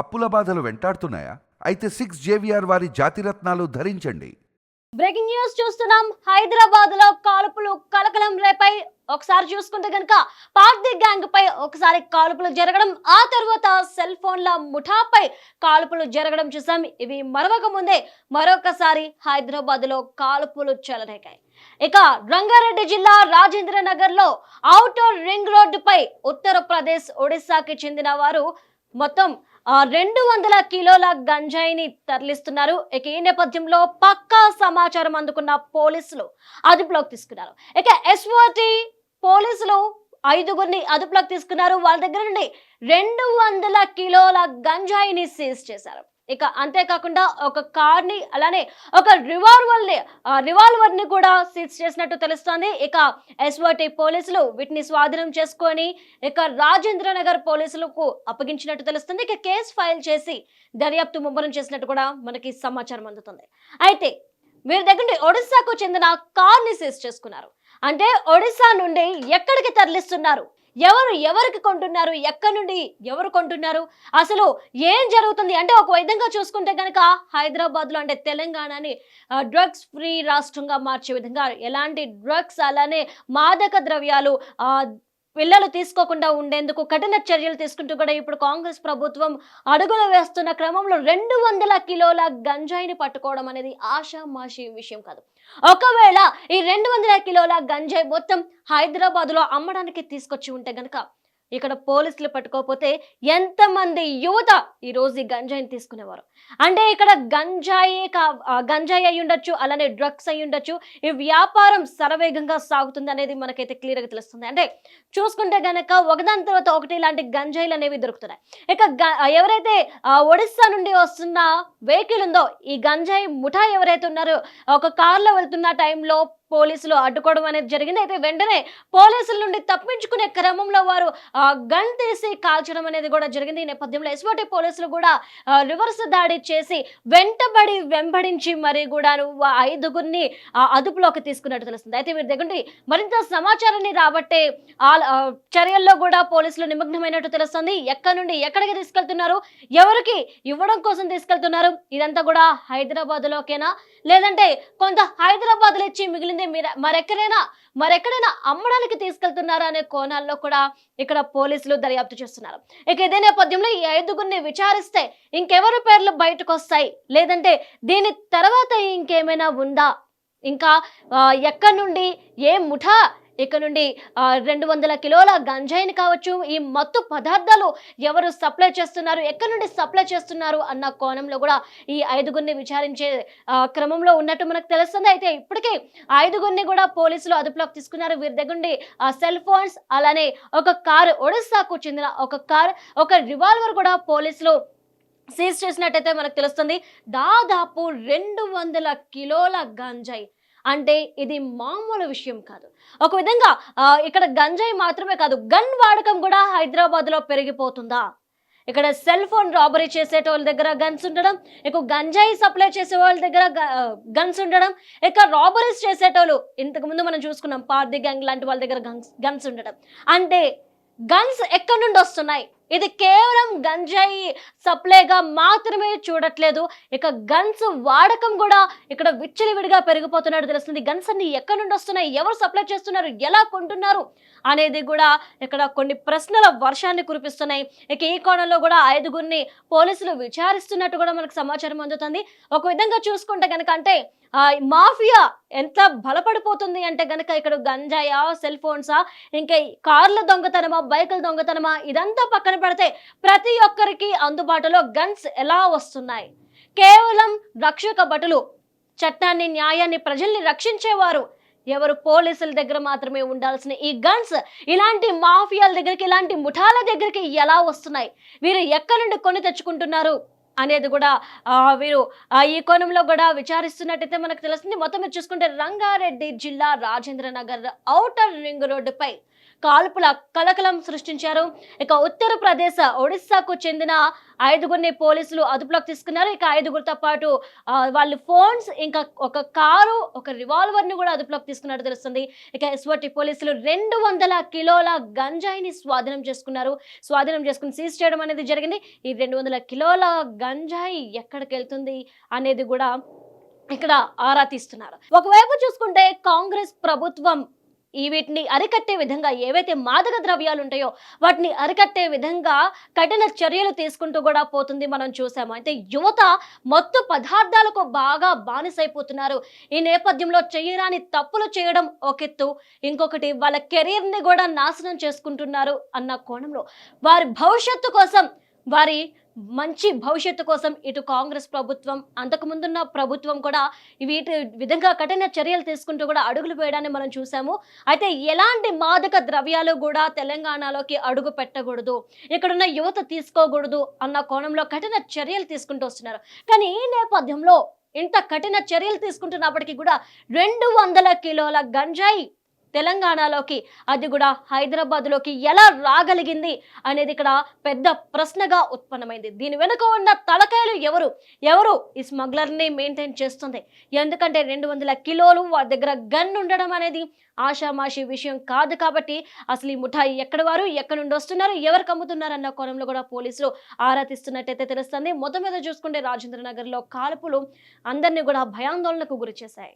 అప్పుల బాధలు వెంటాడుతున్నాయా? అయితే సిక్స్ జేవిఆర్ వారి జాతిరత్నాలు ధరించండి. బ్రేకింగ్ న్యూస్ చూస్తున్నాం. హైదరాబాద్లో కాల్పులు కలకలం రేపై ఒకసారి చూసుకుంటే గనక పార్టీ గ్యాంగ్ పై ఒకసారి కాల్పులు జరగడం ఆ తర్వాత సెల్ ఫోన్ల ముఠాపై కాల్పులు జరగడం చూసాం. ఇవి మరవక ముందే మరొకసారి హైదరాబాద్లో కాల్పులు చెలరేగాయి. ఇక రంగారెడ్డి జిల్లా రాజేంద్ర నగర్లో ఔటర్ రింగ్ రోడ్డుపై ఉత్తరప్రదేశ్ ఒడిశాకి చెందిన వారు మొత్తం రెండు వందల కిలోల గంజాయిని తరలిస్తున్నారు. ఇక ఈ నేపథ్యంలో పక్కా సమాచారం అందుకున్న పోలీసులు అదుపులోకి తీసుకున్నారు. ఇక ఎస్ఓటి పోలీసులు ఐదుగురిని అదుపులోకి తీసుకున్నారు. వాళ్ళ దగ్గర నుండి రెండు వందల కిలోల గంజాయిని సీజ్ చేశారు. ఇక అంతేకాకుండా ఒక కార్ని అలానే ఒక రివాల్వర్ని రివాల్వర్ని కూడా సీజ్ చేసినట్టు తెలుస్తోంది. ఇక ఎస్ఓటి పోలీసులు వీటిని స్వాధీనం చేసుకొని ఇక రాజేంద్ర నగర్ పోలీసులకు అప్పగించినట్టు తెలుస్తుంది. ఇక కేసు ఫైల్ చేసి దర్యాప్తు ముమ్మరం చేసినట్టు కూడా మనకి సమాచారం అందుతుంది. అయితే వీరి దగ్గర నుండి ఒడిశాకు చెందిన కార్ని సీజ్ చేసుకున్నారు. అంటే ఒడిశా నుండి ఎక్కడికి తరలిస్తున్నారు? ఎవరు ఎవరికి కొంటున్నారు? ఎక్కడి నుండి ఎవరు కొంటున్నారు? అసలు ఏం జరుగుతుంది? అంటే ఒక విధంగా చూసుకుంటే కనుక హైదరాబాద్లో అంటే తెలంగాణని డ్రగ్స్ ఫ్రీ రాష్ట్రంగా మార్చే విధంగా ఎలాంటి డ్రగ్స్ అలానే మాదక ద్రవ్యాలు ఆ, పిల్లలు తీసుకోకుండా ఉండేందుకు కఠిన చర్యలు తీసుకుంటూ కూడా ఇప్పుడు కాంగ్రెస్ ప్రభుత్వం అడుగులు వేస్తున్న క్రమంలో రెండు వందల కిలోల గంజాయిని పట్టుకోవడం అనేది ఆషామాషి విషయం కాదు. ఒకవేళ ఈ రెండు వందల కిలోల గంజాయి మొత్తం హైదరాబాద్లో అమ్మడానికి తీసుకొచ్చి ఉంటే గనక ఇక్కడ పోలీసులు పట్టుకోకపోతే ఎంతమంది యువత ఈరోజు ఈ గంజాయిని తీసుకునేవారు? అంటే ఇక్కడ గంజాయి కా గంజాయి అయి ఉండొచ్చు అలానే డ్రగ్స్ అయి ఉండొచ్చు ఈ వ్యాపారం శరవేగంగా సాగుతుంది అనేది మనకైతే క్లియర్గా తెలుస్తుంది. అంటే చూసుకుంటే గనక ఒకదాని తర్వాత ఒకటి ఇలాంటి గంజాయిలు అనేవి దొరుకుతున్నాయి. ఇక ఎవరైతే ఒడిస్సా నుండి వస్తున్న వెహికల్ ఉందో ఈ గంజాయి ముఠా ఎవరైతే ఉన్నారో ఒక కార్లో వెళ్తున్న టైంలో పోలీసులు అడ్డుకోవడం అనేది జరిగింది. అయితే వెంటనే పోలీసుల నుండి తప్పించుకునే క్రమంలో వారు గన్ తీసి కాల్చడం అనేది కూడా జరిగింది. ఈ నేపథ్యంలో ఎస్ఓటి పోలీసులు కూడా రివర్స్ దాడి చేసి వెంటబడి వెంబడించి మరి కూడా ఐదుగురిని అదుపులోకి తీసుకున్నట్టు తెలుస్తుంది. అయితే వీరి దగ్గర మరింత సమాచారాన్ని రాబట్టే చర్యల్లో కూడా పోలీసులు నిమగ్నమైనట్టు తెలుస్తుంది. ఎక్కడి నుండి ఎక్కడికి తీసుకెళ్తున్నారు? ఎవరికి ఇవ్వడం కోసం తీసుకెళ్తున్నారు? ఇదంతా కూడా హైదరాబాద్ లోకేనా లేదంటే కొంత హైదరాబాద్లో ఇచ్చి మిగిలింది మీర- మరెక్కడైనా మరెక్కడైనా అమ్మడానికి తీసుకెళ్తున్నారా అనే కోణాల్లో కూడా ఇక్కడ పోలీసులు దర్యాప్తు చేస్తున్నారు. ఇక ఇదే నేపథ్యంలో ఈ ఐదుగురిని విచారిస్తే ఇంకెవరి పేర్లు బయటకు వస్తాయి లేదంటే దీని తర్వాత ఇంకేమైనా ఉందా? ఇంకా ఎక్కడి నుండి ఏ ముఠా ఇక నుండి రెండు వందల కిలోల గంజాయిని కావచ్చు ఈ మత్తు పదార్థాలు ఎవరు సప్లై చేస్తున్నారు ఎక్కడి నుండి సప్లై చేస్తున్నారు అన్న కోణంలో కూడా ఈ ఐదుగురిని విచారించే క్రమంలో ఉన్నట్టు మనకు తెలుస్తుంది. అయితే ఇప్పటికే ఐదుగురిని కూడా పోలీసులు అదుపులోకి తీసుకున్నారు. వీరి దగ్గర నుండి సెల్ ఫోన్స్ అలానే ఒక కారు ఒడిస్సాకు చెందిన ఒక కార్ ఒక రివాల్వర్ కూడా పోలీసులు సీజ్ చేసినట్టయితే మనకు తెలుస్తుంది. దాదాపు రెండు వందల కిలోల గంజాయి అంటే ఇది మామూలు విషయం కాదు. ఒక విధంగా ఇక్కడ గంజాయి మాత్రమే కాదు గన్ వాడకం కూడా హైదరాబాద్లో పెరిగిపోతుందా? ఇక్కడ సెల్ ఫోన్ రాబరీ చేసేటోళ్ళ దగ్గర గన్స్ ఉండడం ఇక గంజాయి సప్లై చేసే వాళ్ళ దగ్గర గన్స్ ఉండడం ఇక రాబరీస్ చేసేటోళ్ళు ఇంతకుముందు మనం చూసుకున్నాం పార్ది గ్యాంగ్ లాంటి వాళ్ళ దగ్గర గన్స్ గన్స్ ఉండడం. అంటే గన్స్ ఎక్కడి నుండి వస్తున్నాయి? ఇది కేవలం గంజాయి సప్లైగా మాత్రమే చూడట్లేదు. ఇక గన్స్ వాడకం కూడా ఇక్కడ విచ్చలివిడిగా పెరిగిపోతున్నట్టు తెలుస్తుంది. గన్స్ అన్ని ఎక్కడి నుండి వస్తున్నాయి? ఎవరు సప్లై చేస్తున్నారు? ఎలా కొంటున్నారు? అనేది కూడా ఇక్కడ కొన్ని ప్రశ్నల వర్షాన్ని కురిపిస్తున్నాయి. ఇక ఈ కోణంలో కూడా ఐదుగురిని పోలీసులు విచారిస్తున్నట్టు కూడా మనకు సమాచారం అందుతుంది. ఒక విధంగా చూసుకుంటే కనుక అంటే మాఫియా ఎంత బలపడిపోతుంది అంటే గనక ఇక్కడ గంజాయా సెల్ ఫోన్సా ఇంకా కార్ల దొంగతనమా బైకుల దొంగతనమా ఇదంతా పక్కన పెడితే ప్రతి ఒక్కరికి అందుబాటులో గన్స్ ఎలా వస్తున్నాయి? కేవలం రక్షక భటులు చట్టాన్ని న్యాయాన్ని ప్రజల్ని రక్షించేవారు. ఎవరు పోలీసుల దగ్గర మాత్రమే ఉండాల్సిన ఈ గన్స్ ఇలాంటి మాఫియాల దగ్గరికి ఇలాంటి ముఠాల దగ్గరికి ఎలా వస్తున్నాయి? వీరు ఎక్కడి నుండి కొని తెచ్చుకుంటున్నారు? అనేది కూడా వీరు ఈ కోణంలో కూడా విచారిస్తున్నట్టయితే మనకు తెలుస్తుంది. మొత్తం మీరు చూసుకుంటే రంగారెడ్డి జిల్లా రాజేంద్ర నగర్ ఔటర్ రింగ్ రోడ్డుపై కాల్పుల కలకలం సృష్టించారు. ఇక ఉత్తరప్రదేశ్ ఒడిశాకు చెందిన ఐదుగురిని పోలీసులు అదుపులోకి తీసుకున్నారు. ఇక ఐదుగురితో పాటు వాళ్ళు వాళ్ళ ఫోన్స్ ఇంకా ఒక కారు ఒక రివాల్వర్ని కూడా అదుపులోకి తీసుకున్నట్టు తెలుస్తుంది. ఇక ఎస్ఓటి పోలీసులు రెండు వందల కిలోల గంజాయిని స్వాధీనం చేసుకున్నారు. స్వాధీనం చేసుకుని సీజ్ చేయడం అనేది జరిగింది. ఈ రెండు వందల కిలోల గంజాయి ఎక్కడికి వెళ్తుంది అనేది కూడా ఇక్కడ ఆరా తీస్తున్నారు. ఒకవైపు చూసుకుంటే కాంగ్రెస్ ప్రభుత్వం ఈ వీటిని అరికట్టే విధంగా ఏవైతే మాదక ద్రవ్యాలు ఉంటాయో వాటిని అరికట్టే విధంగా కఠిన చర్యలు తీసుకుంటూ కూడా పోతుంది మనం చూసాము. అయితే యువత మత్తు పదార్థాలకు బాగా బానిసైపోతున్నారు. ఈ నేపథ్యంలో చేయరాని తప్పులు చేయడం ఒక ఎత్తు ఇంకొకటి వాళ్ళ కెరీర్ని కూడా నాశనం చేసుకుంటున్నారు అన్న కోణంలో వారి భవిష్యత్తు కోసం వారి మంచి భవిష్యత్తు కోసం ఇటు కాంగ్రెస్ ప్రభుత్వం అంతకుముందున్న ప్రభుత్వం కూడా వీటి విధంగా కఠిన చర్యలు తీసుకుంటూ కూడా అడుగులు వేయడాన్ని మనం చూసాము. అయితే ఎలాంటి మాదక ద్రవ్యాలు కూడా తెలంగాణలోకి అడుగు పెట్టకూడదు ఇక్కడున్న యువత తీసుకోకూడదు అన్న కోణంలో కఠిన చర్యలు తీసుకుంటూ వస్తున్నారు. కానీ ఈ నేపథ్యంలో ఇంత కఠిన చర్యలు తీసుకుంటున్నప్పటికీ కూడా రెండు వందల కిలోల గంజాయి తెలంగాణలోకి అది కూడా హైదరాబాద్లోకి ఎలా రాగలిగింది అనేది ఇక్కడ పెద్ద ప్రశ్నగా ఉత్పన్నమైంది. దీని వెనుక ఉన్న తలకాయలు ఎవరు? ఎవరు ఈ స్మగ్లర్ని మెయింటైన్ చేస్తుంది? ఎందుకంటే రెండు వందల కిలోలు వారి దగ్గర గన్ ఉండడం అనేది ఆషామాషి విషయం కాదు కాబట్టి అసలు ఈ ముఠాయి ఎక్కడ వారు ఎక్కడి నుండి వస్తున్నారు ఎవరికి అమ్ముతున్నారు అన్న కోణంలో కూడా పోలీసులు ఆరా తీస్తున్నట్టయితే తెలుస్తుంది. మొత్తం మీద చూసుకుంటే రాజేంద్ర నగర్లో కాల్పులు అందరినీ కూడా భయాందోళనకు గురి చేశాయి.